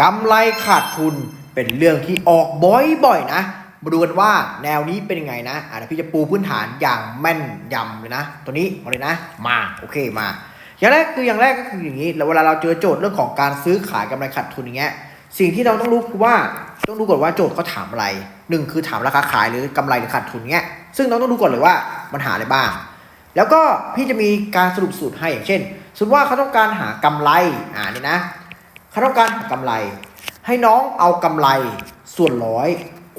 กำไรขาดทุนเป็นเรื่องที่ออกบ่อยๆนะมาดูกันว่าแนวนี้เป็นยังไงนะอะเดี๋ยวพี่จะปูพื้นฐานอย่างแม่นยำเลยนะ ตัวนี้มาเลยนะ มาโอเคมา อย่างแรกคืออย่างแรกก็คืออย่างนี้แล้วเวลาเราเจอโจทย์เรื่องของการซื้อขายกำไรขาดทุนอย่างเงี้ยสิ่งที่เราต้องรู้คือว่าต้องรู้ก่อนว่าโจทย์เขาถามอะไรหนึ่งคือถามราคาขายหรือกำไรหรือขาดทุนเงี้ยซึ่งเราต้องดูก่อนเลยว่ามันหาอะไรบ้าง แล้วก็พี่จะมีการสรุปสูตรให้อย่างเช่นสมมติว่าเขาต้องการหากำไรอ่านี่นะ เขาต้องการหากำไร ให้น้องเอากำไรส่วนร้อย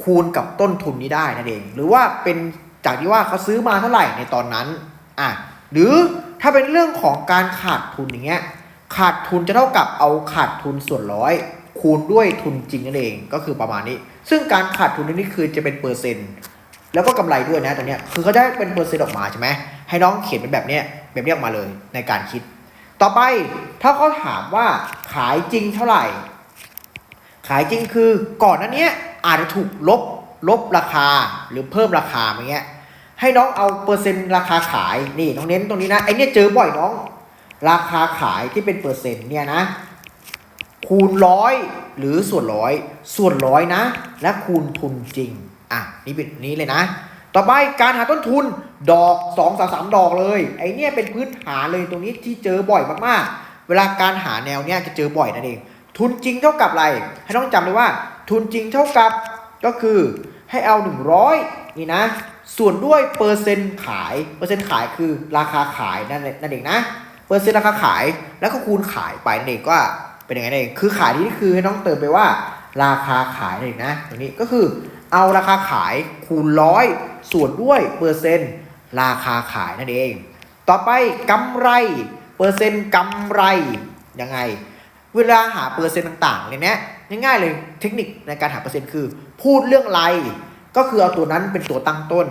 คูณกับต้นทุนนี้ได้นั่นเอง หรือว่าเป็นจากที่ว่าเขาซื้อมาเท่าไหร่ในตอนนั้นอะหรือถ้าเป็นเรื่องของการขาดทุนอย่างเงี้ยขาดทุนจะเท่ากับเอาขาดทุนส่วนร้อยคูณด้วยทุนจริงนั่นเองก็คือประมาณนี้ ซึ่งการขาดทุนนี่คือจะเป็นเปอร์เซ็นต์ แล้วก็กำไรด้วยนะตัวเนี้ยคือเขาได้เป็นเปอร์เซ็นต์ออกมาใช่ไหมให้น้องเขียนเป็นแบบเนี้ยแบบนี้ออกมาเลยในการคิด ต่อไปถ้าเขาถามว่าขายจริงเท่าไหร่ ขายจริงคือก่อนนั้นเนี้ยอาจจะถูกลบลบราคาหรือเพิ่มราคาอย่างเงี้ยให้น้องเอาเปอร์เซ็นต์ราคาขายนี่น้องเน้นตรงนี้นะไอเนี้ยเจอบ่อยน้อง ราคาขายที่เป็นเปอร์เซ็นต์เนี่ยนะ คูณร้อยหรือส่วนร้อยส่วนร้อยนะ และคูณทุนจริงอะนี่เป็นนี้เลยนะ ต่อไปการหาต้นทุนดอก2องสามดอกเลย ไอเนี่ยเป็นพื้นฐานเลยตรงนี้ที่เจอบ่อยมากๆ เวลาการหาแนวเนี่ยจะเจอบ่อยนั่นเอง ทุนจริงเท่ากับอะไร ให้ต้องจำเลยว่า ทุนจริงเท่ากับก็คือให้เอา 100 นี่นะ ส่วนด้วยเปอร์เซ็นต์ขาย เปอร์เซ็นต์ขายคือราคาขายนั่นเองนั่นเองนะ เปอร์เซ็นต์ราคาขายแล้วก็คูณขายไปนั่นเองก็เป็นอย่างนั้นเองคือขายนี่คือให้น้องเติมไปว่าราคาขายนั่นเองนะตรงนี้ก็คือ เอาราคาขายคูณร้อยส่วนด้วยเปอร์เซ็นต์ราคาขายนั่นเอง ต่อไปกำไรเปอร์เซ็นต์กำไรยังไง เวลาหาเปอร์เซ็นต์ต่างๆเนี่ยนะง่ายๆเลยเทคนิคในการหาเปอร์เซ็นต์คือ พูดเรื่องไร ก็คือเอาตัวนั้นเป็นตัวตั้งต้น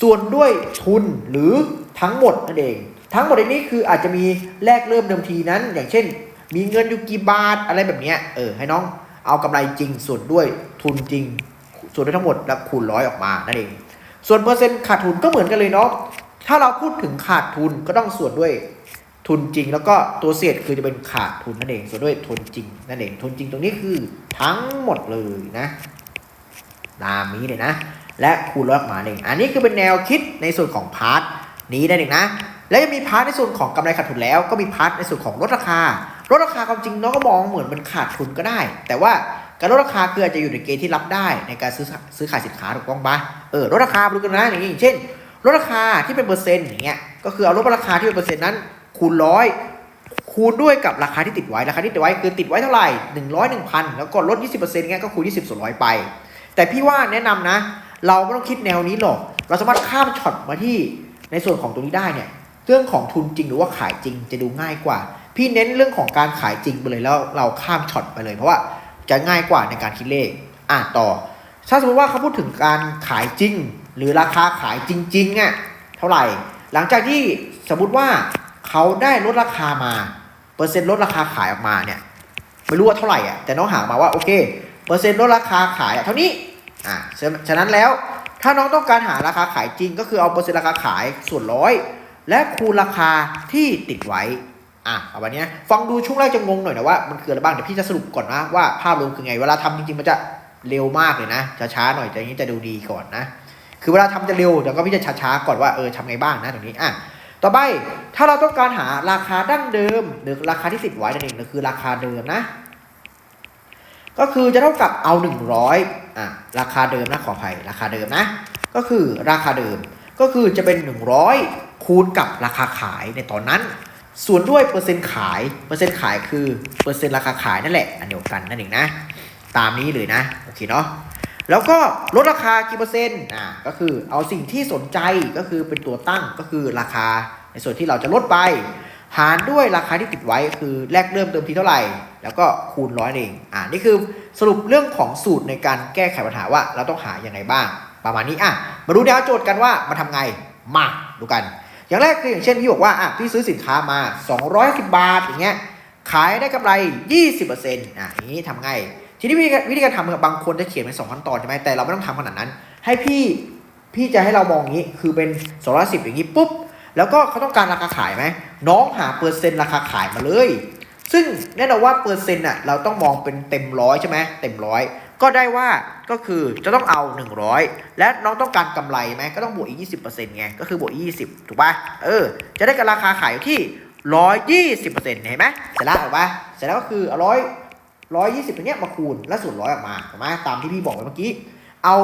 ส่วนด้วยทุนหรือทั้งหมดนั่นเอง ทั้งหมดในนี้คืออาจจะมีแรกเริ่มเดิมทีนั้น อย่างเช่น มีเงินอยู่กี่บาทอะไรแบบเนี้ยเออให้น้องเอากำไรจริงส่วนด้วยทุนจริง ส่วนด้วยทั้งหมดแล้วคูณร้อยออกมานั่นเอง ส่วนเปอร์เซ็นต์ขาดทุนก็เหมือนกันเลยเนาะถ้าเราพูดถึงขาดทุนก็ต้องส่วนด้วยทุนจริง แล้วก็ตัวเศษคือจะเป็นขาดทุนนั่นเอง ส่วนด้วยทุนจริงนั่นเองทุนจริงตรงนี้คือทั้งหมดเลยนะตามนี้เลยนะ และคูณร้อยออกมาเองอันนี้คือเป็นแนวคิดในส่วนของพาร์ทนี้ได้เองนะและยังมีพาร์ทในส่วนของกำไรขาดทุนแล้วก็มีพาร์ทในส่วนของลดราคาลดราคาความจริงน้องก็มองเหมือนมันขาดทุนก็ได้ แต่ว่า การลดราคาคืออาจจะอยู่ในเกณฑ์ที่รับได้ในการซื้อซื้อขายสินค้าถูกต้องปะเออลดราคาไปดูกันนะอย่างนี้ยเช่นลดราคาที่เป็นเปอร์เซ็นต์อย่างเงี้ยก็คือเอาลดราคาที่เป็นเปอร์เซ็นต์นั้น คูณร้อยคูณด้วยกับราคาที่ติดไว้ราคาที่ติดไว้คือติดไว้เท่าไหร่หนึ่งร้อยหนึ่งพันแล้วก็ลดยี่สิบเปอร์เซ็นต์เงี้ยก็คูณยี่สิบส่วนร้อยไป แต่พี่ว่าแนะนำนะ เราไม่ต้องคิดแนวนี้หรอก เราสามารถข้ามช็อตมาที่ในส่วนของตรงนี้ได้เนี่ยเรื่องของทุนจริงหรือว่าขายจริงจะดูง่ายกว่า พี่เน้นเรื่องของการขายจริงไปเลยแล้วเราข้ามช็อตไปเลยเพราะว่า จะง่ายกว่าในการคิดเลข อะต่อ ถ้าสมมติว่าเขาพูดถึงการขายจริง หรือราคาขายจริงๆอะเท่าไหร่ หลังจากที่สมมติว่าเขาได้ลดราคามา เปอร์เซ็นต์ลดราคาขายออกมาเนี่ยไม่รู้ว่าเท่าไหร่อะแต่น้องหามาว่าโอเค เปอร์เซ็นต์ลดราคาขายอะเท่านี้อะฉะฉะนั้นแล้วถ้าน้องต้องการหาราคาขายจริงก็คือเอาเปอร์เซ็นต์ราคาขายส่วนร้อยและคูณราคาที่ติดไว้ อะวันนี้ฟังดูช่วงแรกจะงงหน่อยนะว่ามันคืออะไรบ้างเดี๋ยวพี่จะสรุปก่อนนะว่าภาพรวมคือไง เวลาทำจริงๆมันจะเร็วมากเลยนะจะช้าหน่อยแต่อย่างนี้จะดูดีก่อนนะ คือเวลาทำจะเร็วเดี๋ยวก็พี่จะช้าๆก่อนว่าเออทำไงบ้างนะตรงนี้อะต่อไปถ้าเราต้องการหาราคาดั้งเดิมหรือราคาที่ติดไว้นั่นเองก็คือราคาเดิมนะ ก็คือจะเท่ากับเอา100อะราคาเดิมนะขออภัยราคาเดิมนะ ก็คือราคาเดิมก็คือจะเป็น100คูณกับราคาขายในตอนนั้น ส่วนด้วยเปอร์เซ็นต์ขาย เปอร์เซ็นต์ขายคือเปอร์เซ็นต์ราคาขายนั่นแหละ อันเดียวกันนั่นเองนะ ตามนี้เลยนะ โอเคเนาะ แล้วก็ลดราคากี่เปอร์เซ็นต์ อะก็คือเอาสิ่งที่สนใจก็คือเป็นตัวตั้งก็คือราคาในส่วนที่เราจะลดไป หารด้วยราคาที่ติดไว้คือแรกเริ่มเติมทีเท่าไหร่ แล้วก็คูณร้อยเอง อ่า นี่คือสรุปเรื่องของสูตรในการแก้ไขปัญหาว่าเราต้องหาอย่างไรบ้าง ประมาณนี้ อะ มาดูแนวโจทย์กันว่ามันทำไง มาดูกัน อย่างแรกคืออย่างเช่นพี่บอกว่าอะพี่ซื้อสินค้ามา 210 บาทอย่างเงี้ยขายได้กำไร 20%อะอย่างนี้ทำไงทีนี้วิธีการวิธีการทำบางคนจะเขียนเป็นสองขั้นตอนใช่ไหมแต่เราไม่ต้องทำขนาดนั้น ให้พี่พี่จะให้เรามองอย่างนี้คือเป็น210อย่างนี้ปุ๊บแล้วก็เขาต้องการราคาขายไหมน้องหาเปอร์เซ็นต์ราคาขายมาเลย ซึ่งแน่นอนว่าเปอร์เซ็นต์อะเราต้องมองเป็นเต็มร้อยใช่ไหมเต็มร้อย ก็ได้ว่าก็คือจะต้องเอา 100 และน้องต้องการกำไรไหมก็ต้องบวกอีก 20%ไงก็คือบวกอีก20 ถูกป่ะเออ จะได้กับราคาขายอยู่ที่ 120%เห็นไหมเสร็จแล้วถูกป่ะเสร็จแล้วก็คือเอาร้อยร้อยยี่สิบตรงเนี้ยมาคูณแล้วส่วนร้อยออกมาถูกไหมตามที่พี่บอกไปเมื่อกี้ เอา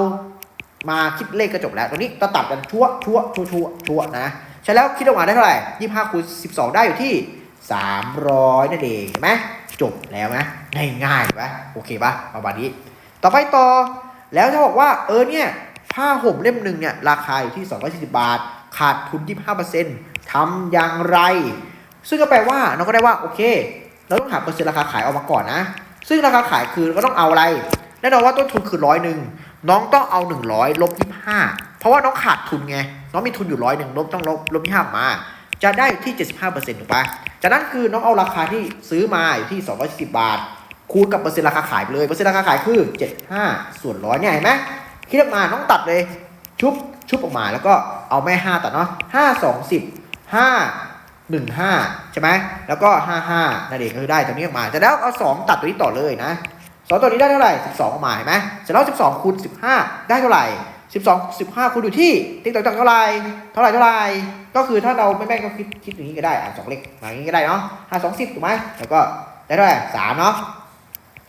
มาคิดเลขก็จบแล้วตรงนี้จะตัดกันชั่วชั่วชั่วชั่วชั่วนะใช่แล้วคิดออกมาได้เท่าไหร่ยี่ห้าคูณสิบสองได้อยู่ที่300นั่นเองเห็นไหมจบแล้วนะง่ายๆปะโอเคปะประมาณนี้ ต่อไปต่อ แล้วถ้าบอกว่าเออเนี่ยผ้าห่มเล่มหนึ่งเนี่ยราคาอยู่ที่240บาท ขาดทุน 25%ทำอย่างไร ซึ่งก็แปลว่าเราก็ได้ว่าโอเค เราต้องหาเปอร์เซ็นต์ราคาขายออกมาก่อนนะ ซึ่งราคาขายคือก็ต้องเอาอะไรแน่นอนว่าต้นทุนคือร้อยหนึ่งน้องต้องเอา 100ลบ25 เพราะว่าน้องขาดทุนไง น้องมีทุนอยู่ร้อยหนึ่งลบต้องลบลบ25มา จะได้ที่ 75%ถูกปะจากนั้นคือน้องเอาราคาที่ซื้อมาอยู่ที่210บาท คูณกับเปอร์เซ็นต์ราคาขายไปเลย เปอร์เซ็นต์ราคาขายคือ 75 ส่วนร้อยเนี่ยเห็นไหมคิดออกมาน้องตัดเลย ชุบชุบออกมาแล้วก็เอาแม่ 5 ตัดเนาะ5 2 10 5 1 5 ใช่ไหมแล้วก็ 5 5นั่นเองก็คือได้ตัวนี้ออกมาแต่แล้วเอา 2 ตัดตัวนี้ต่อเลยนะ2ตัวนี้ได้เท่าไหร่ 12ออกมาเห็นไหมเสร็จแล้ว 12คูณ15 ได้เท่าไหร่ 12 15คูณอยู่ที่ติ๊กต่อกเท่าไหร่เท่าไหร่เท่าไหร่ก็คือถ้าเราไม่แม่นก็คิดคิดอย่างนี้ก็ได้อะสองเลขอย่างนี้ก็ได้เนาะ5 2 0ถูกไหมแล้วก็ได้เท่าไหร่3เนาะ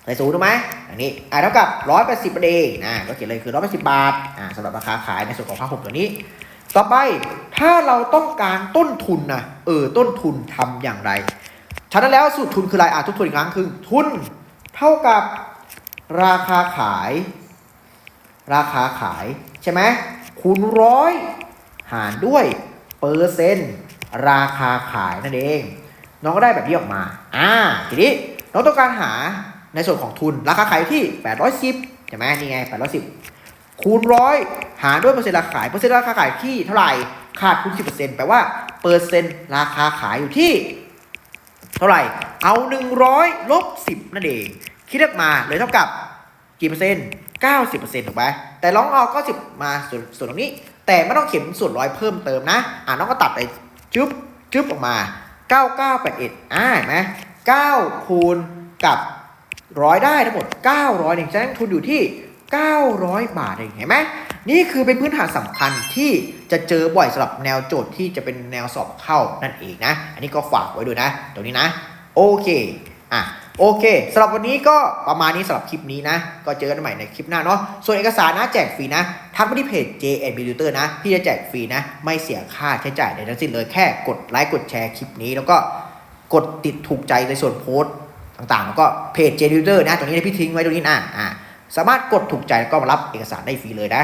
ใส่ศูนย์ถูกไหมอันนี้อ่าเท่ากับร้อยแปดสิบเองนะก็เขียนเลยคือร้อยแปดสิบบาทอ่าสำหรับราคาขายในส่วนของผ้าห่มตัวนี้ ต่อไปถ้าเราต้องการต้นทุนนะเออต้นทุนทำอย่างไรฉะนั้นแล้วสูตรทุนคืออะไรอะทุกทุนอีกครั้งคือทุนเท่ากับราคาขาย ราคาขายใช่ไหมคูณร้อยหารด้วยเปอร์เซ็นต์ราคาขายนั่นเอง น้องก็ได้แบบนี้ออกมา อ่า ทีนี้น้องต้องการหา ในส่วนของทุนราคาขายที่ 810ใช่ไหมนี่ไง 810 คูณร้อยหารด้วยเปอร์เซ็นต์ราคาขายเปอร์เซ็นต์ราคาขายที่เท่าไหร่ขาดทุน 10%แปลว่าเปอร์เซ็นต์ราคาขายอยู่ที่ เท่าไหร่เอา 100ลบ10 นั่นเอง คิดออกมาเลยเท่ากับกี่เปอร์เซ็นต์90%ถูกไหมแต่ลองเอาก็10มาส่วนส่วนตรงนี้ แต่ไม่ต้องเขียนส่วนร้อยเพิ่มเติมนะ อ่าน้องก็ตัดไปจุ๊บจุ๊บออกมา 9981อ่าเห็นไหม9คูณกับ ร้อยได้ทั้งหมด 900หนึ่งฉะนั้นทุนอยู่ที่ 900 บาทเองเห็นไหมนี่คือเป็นพื้นฐานสำคัญที่จะเจอบ่อยสำหรับแนวโจทย์ที่จะเป็นแนวสอบเข้านั่นเองนะ อันนี้ก็ฝากไว้ด้วยนะ ตรงนี้นะ โอเคอะโอเคสำหรับวันนี้ก็ประมาณนี้สำหรับคลิปนี้นะ ก็เจอกันใหม่ในคลิปหน้าเนาะส่วนเอกสารนะแจกฟรีนะ ทักไปที่เพจ JNB Tutor นะ พี่จะแจกฟรีนะ ไม่เสียค่าใช้จ่ายใดทั้งสิ้นเลยแค่กดไลค์กดแชร์คลิปนี้ แล้วก็กดติดถูกใจในส่วนโพสต์ ต่างๆแล้วก็เพจ JNB Tutor นะตรงนี้พี่ทิ้งไว้ตรงนี้นะอ่าสามารถกดถูกใจแล้วก็มารับเอกสารได้ฟรีเลยนะ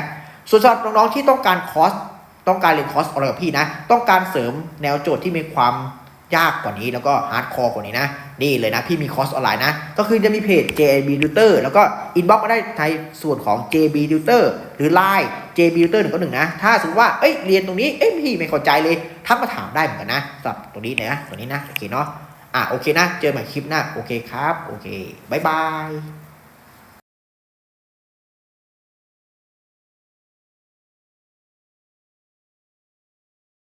ส่วนสำหรับน้องๆที่ต้องการคอร์สต้องการเรียนคอร์สอะไรกับพี่นะ ต้องการเสริมแนวโจทย์ที่มีความยากกว่านี้แล้วก็ฮาร์ดคอร์กว่านี้นะ นี่เลยนะ พี่มีคอร์สออนไลน์นะ ก็คือจะมีเพจ JB Tutor แล้วก็อินบ็อกมาได้ในส่วนของ JB Tutor หรือ Line JB Tutor หนึ่งก็หนึ่งนะ ถ้าสมมติว่า เอ้ย เรียนตรงนี้ เอ้ยพี่ไม่เข้าใจเลยทักมาถามได้เหมือนกันนะสำหรับตรงนี้นะ ตรงนี้นะ โอเคเนาะ อะโอเคนะ เจอใหม่คลิปหน้า โอเคครับ โอเคบายบาย